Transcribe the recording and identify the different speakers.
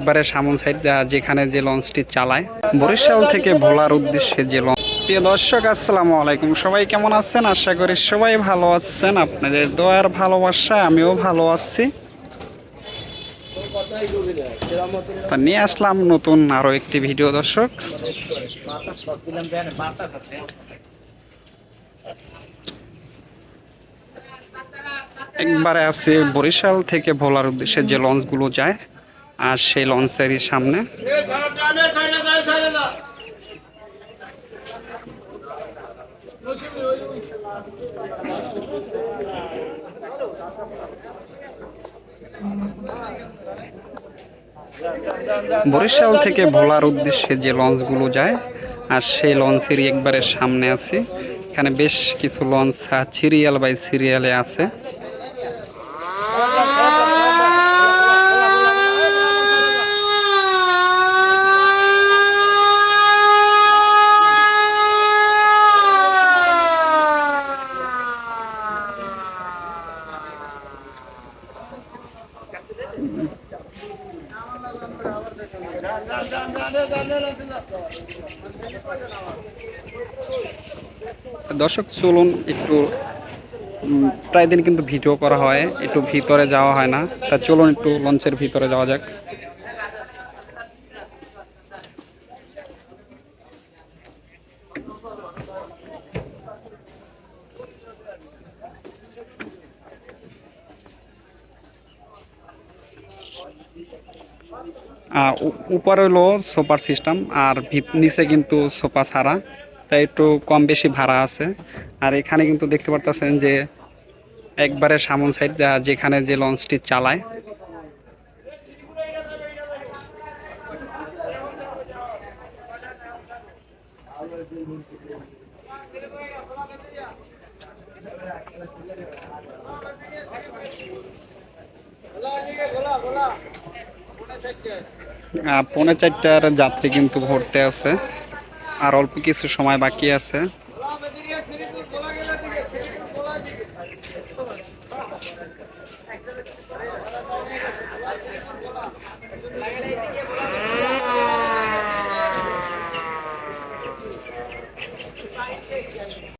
Speaker 1: একবারে সামন সাইড যেখানে যে লঞ্চটি চালায়। বরিশাল থেকে ভোলার উদ্দেশ্যে যে লঞ্চ প্রিয় দর্শক, আসসালামু আলাইকুম। সবাই কেমন আছেন? আশা করি সবাই ভালো আছেন। আপনাদের দোয়ার ভালোবাসা আমিও ভালো আছি। তা নিয়ে আসলাম নতুন আরও একটি ভিডিও, দর্শক। একবারে আছে বরিশাল থেকে ভোলার উদ্দেশ্যে যে লঞ্চগুলো যায়। আর সেই লঞ্চেরই সামনে। বরিশাল থেকে ভোলার উদ্দেশ্যে যে লঞ্চগুলো যায়, আর সেই লঞ্চেরই একবারে সামনে আছে। এখানে বেশ কিছু লঞ্চ সিরিয়াল বাই সিরিয়ালে আছে। দর্শক, চলুন একটু প্রায় দিন কিন্তু ভিডিও করা হয়, একটু ভিতরে যাওয়া হয় না, তা চলুন একটু লঞ্চের ভিতরে যাওয়া যাক। উপরে হলো সোফার সিস্টেম আর নিচে কিন্তু সোফা ছাড়া। তাই একটু কম বেশি ভাড়া আছে। আর এখানে কিন্তু দেখতে পারতেছেন যে একবারে সামন সাইড যেখানে যে লঞ্চটি চালায়। আহ, পৌনে চারটার যাত্রী কিন্তু ভরতে আছে। আর অল্প কিছু সময় বাকি আছে।